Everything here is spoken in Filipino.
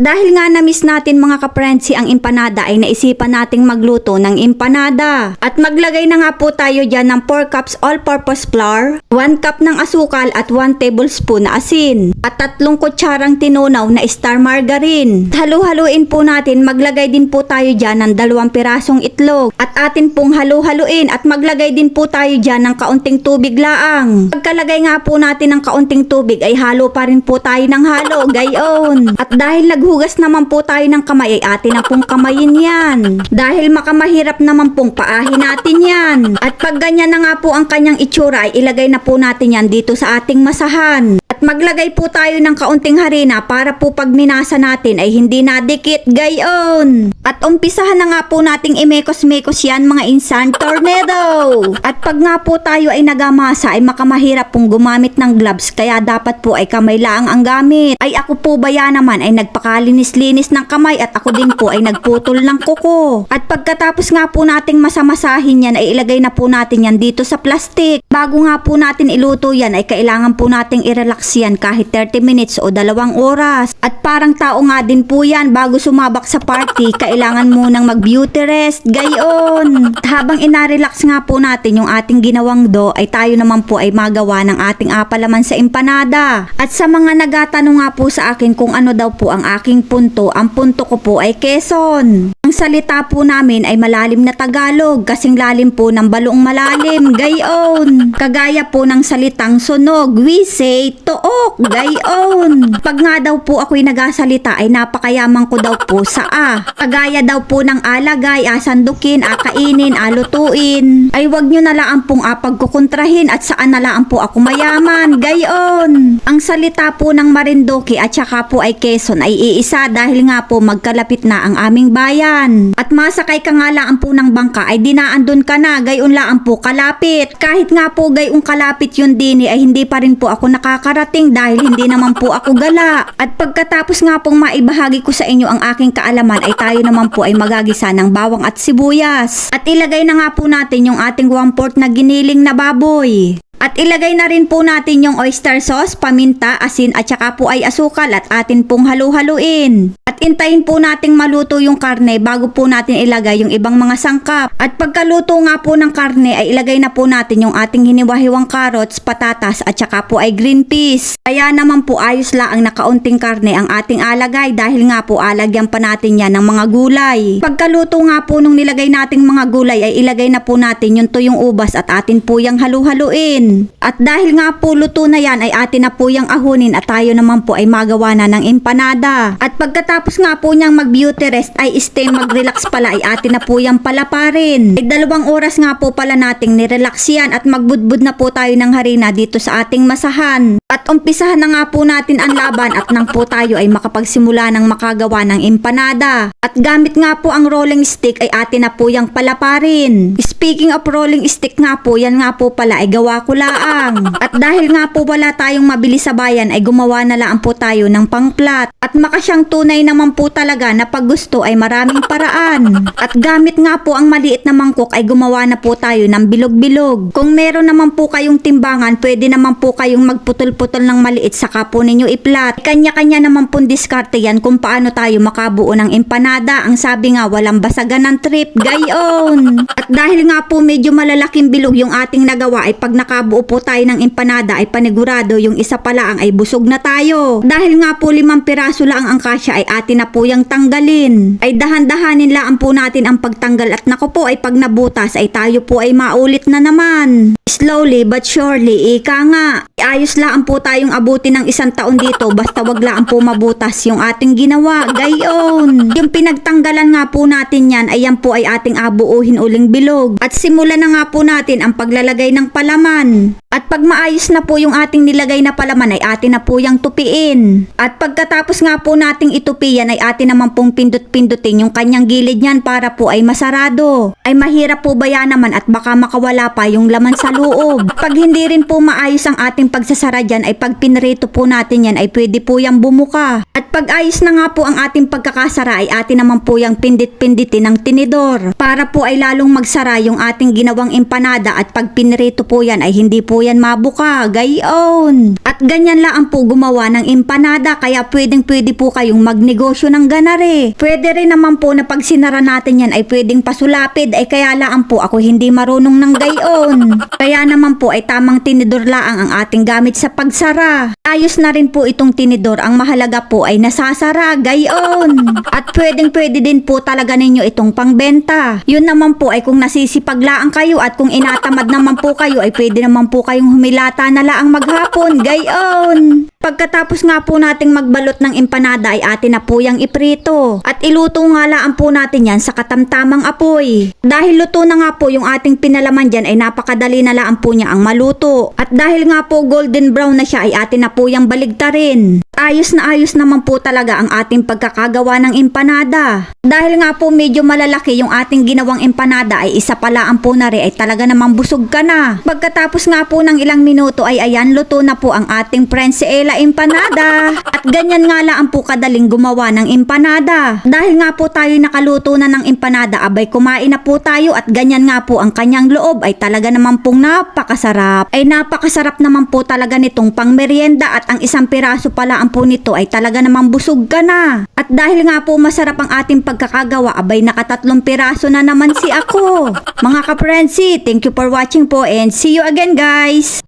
dahil nga na-miss natin mga kaprensi ang empanada ay naisipan nating magluto ng empanada. At maglagay na nga po tayo dyan ng 4 cups all-purpose flour, 1 cup ng asukal at 1 tablespoon na asin, at tatlong kutsarang tinunaw na star margarine. Halu-haluin po natin, maglagay din po tayo dyan ng dalawang pirasong itlog at atin pong halu-haluin at maglagay din po tayo dyan ng kaunting tubig laang. Pagkalagay nga po natin ng kaunting tubig ay halo pa rin po tayo ng halo, gayon. At dahil naghugas naman po tayo ng kamay ay atin na pong kamayin yan. Dahil makamahirap naman pong paahin natin yan. At pag ganyan na nga po ang kanyang itsura ay ilagay na po natin yan dito sa ating masahan. Maglagay po tayo ng kaunting harina para po pag minasa natin ay hindi nadikit gayon. At umpisahan na nga po nating imekos-mekos yan mga insan tornado. At pag nga po tayo ay nagamasa ay makamahirap pong gumamit ng gloves kaya dapat po ay kamay laang ang gamit. Ay ako po ba yan naman ay nagpakalinis-linis ng kamay at ako din po ay nagputol ng kuko. At pagkatapos nga po nating masamasahin yan ay ilagay na po natin yan dito sa plastic. Bago nga po natin iluto yan ay kailangan po nating i-relax yan kahit 30 minutes o dalawang oras. At parang tao nga din po yan bago sumabak sa party kailangan munang mag-beauty rest. Gayon. At habang inarelax nga po natin yung ating ginawang do ay tayo naman po ay magawa ng ating apalaman sa empanada. At sa mga nagatanong nga po sa akin kung ano daw po ang aking punto, ang punto ko po ay Quezon. Ang salita po namin ay malalim na Tagalog kasing lalim po ng balong malalim, gayon. Kagaya po ng salitang sunog, we say took, gayon. Pag nga daw po ako'y nagasalita ay napakayaman ko daw po sa a. Kagaya daw po ng alagay, asandukin, akainin, alutuin. Ay wag nyo na lang pong apagkukontrahin at saan na lang po ako mayaman, gayon. Ang salita po ng Marinduque at saka po ay Quezon ay iisa dahil nga po magkalapit na ang aming bayan. At masakay ka nga lang po ng bangka ay dinaan dun ka na, gayon lang po kalapit. Kahit nga po gayong kalapit yun din ay hindi pa rin po ako nakakarating dahil hindi naman po ako gala. At pagkatapos nga pong maibahagi ko sa inyo ang aking kaalaman ay tayo naman po ay magagisa ng bawang at sibuyas. At ilagay na nga po natin yung ating 1 4 na giniling na baboy. At ilagay na rin po natin yung oyster sauce, paminta, asin at saka po ay asukal at atin pong halu-haluin. At intayin po nating maluto yung karne bago po natin ilagay yung ibang mga sangkap. At pagkaluto nga po ng karne ay ilagay na po natin yung ating hiniwa-hiwang carrots, patatas at saka po ay green peas. Kaya naman po ayos la ang nakaunting karne ang ating alagay dahil nga po alagyan pa natin yan ng mga gulay. Pagkaluto nga po nung nilagay nating mga gulay ay ilagay na po natin yung tuyong ubas at atin po yung halu-haluin. At dahil nga po luto na yan ay atin na po yung ahunin at tayo naman po ay magawa na ng empanada. At pagkatapos nga po niyang mag-beauty rest ay stay mag-relax pala ay atin na po yung palaparin. Ay dalawang oras nga po pala nating nirelax yan at magbudbud na po tayo ng harina dito sa ating masahan. At umpisahan na nga po natin ang laban at nang po tayo ay makapagsimula ng makagawa ng empanada. At gamit nga po ang rolling stick ay atin na po yung palaparin. Speaking of rolling stick nga po, yan nga po pala ay gawa ko laang. At dahil nga po wala tayong mabili sa bayan ay gumawa na lang po tayo ng pangplat. At makasyang tunay naman po talaga na pag gusto ay maraming paraan. At gamit nga po ang maliit na mangkok ay gumawa na po tayo ng bilog-bilog. Kung meron naman po kayong timbangan, pwede naman po kayong magputol-putol ng maliit saka po ninyo iplat. Kanya-kanya naman po diskarte yan kung paano tayo makabuo ng empanada. Ang sabi nga walang basagan ng trip, gayon. At dahil nga po medyo malalaking bilog yung ating nagawa ay pag nakabuo po tayo ng empanada ay panigurado yung isa pala ang ay busog na tayo. Dahil nga po limang piraso lang ang kasya ay atin na po yung tanggalin. Ay dahan-dahanin lang po natin ang pagtanggal at nako po ay pag nabutas ay tayo po ay maulit na naman. Slowly but surely, ika nga. Ayos lang po tayong abutin ng isang taon dito basta wag lang po mabutas yung ating ginawa. Gayon. Yung pinagtanggalan nga po natin yan ay yan po ay ating abuuhin uling bilog. At simulan na nga po natin ang paglalagay ng palaman. At pag maayos na po yung ating nilagay na palaman ay atin na po yung tupiin. At pagkatapos nga po nating itupi yan ay atin naman pong pindot-pindutin yung kanyang gilid niyan para po ay masarado. Ay mahirap po ba yan naman at baka makawala pa yung laman sa loob. Pag hindi rin po maayos ang ating pagsasara dyan ay pag pinrito po natin yan ay pwede po yung bumuka. At pag ayos na nga po ang ating pagkakasara ay atin naman po yung pindit-pinditin ng tinidor. Para po ay lalong magsara yung ating ginawang empanada at pag pinrito po yan ay hindi po yan mabuka. Gayon. At ganyan lang po gumawa ng empanada kaya pwedeng pwede po kayong magnegosyo negosyo ng ganare. Pwede rin naman po na pag sinara natin yan ay pwedeng pasulapid ay kaya laan po ako hindi marunong ng gayon. Kaya naman po ay tamang tinidor laang ang ating gamit sa pagsara. Ayos na rin po itong tinidor. Ang mahalaga po ay nasasara, gayon. At pwedeng pwede din po talaga ninyo itong pangbenta. Yun naman po ay kung nasisipaglaan kayo at kung inatamad naman po kayo ay pwede naman po kayong humilata na laang maghapon, gayon. Pagkatapos nga po nating magbalot ng empanada ay atin na po yung iprito. At iluto nga laan po natin yan sa katamtamang apoy. Dahil luto na nga po yung ating pinalaman dyan ay napakadali na laan po niya ang maluto. At dahil nga po golden brown na siya ay atin na po yung baligtarin. Ayos na ayos naman po talaga ang ating pagkakagawa ng empanada. Dahil nga po medyo malalaki yung ating ginawang empanada ay isa pala ang po na rin ay talaga namang busog ka na. Pagkatapos nga po ng ilang minuto ay ayan luto na po ang ating Prensiela empanada. At ganyan nga lang po kadaling gumawa ng empanada. Dahil nga po tayo nakaluto na ng empanada abay kumain na po tayo at ganyan nga po ang kanyang loob ay talaga naman pong napakasarap. Ay napakasarap naman po talaga nitong pang merienda at ang isang piraso pala ang po nito ay talaga namang busog ka na. At dahil nga po masarap ang ating pagkakagawa, abay nakatatlong piraso na naman si ako. Mga kaprensi, thank you for watching po and see you again guys!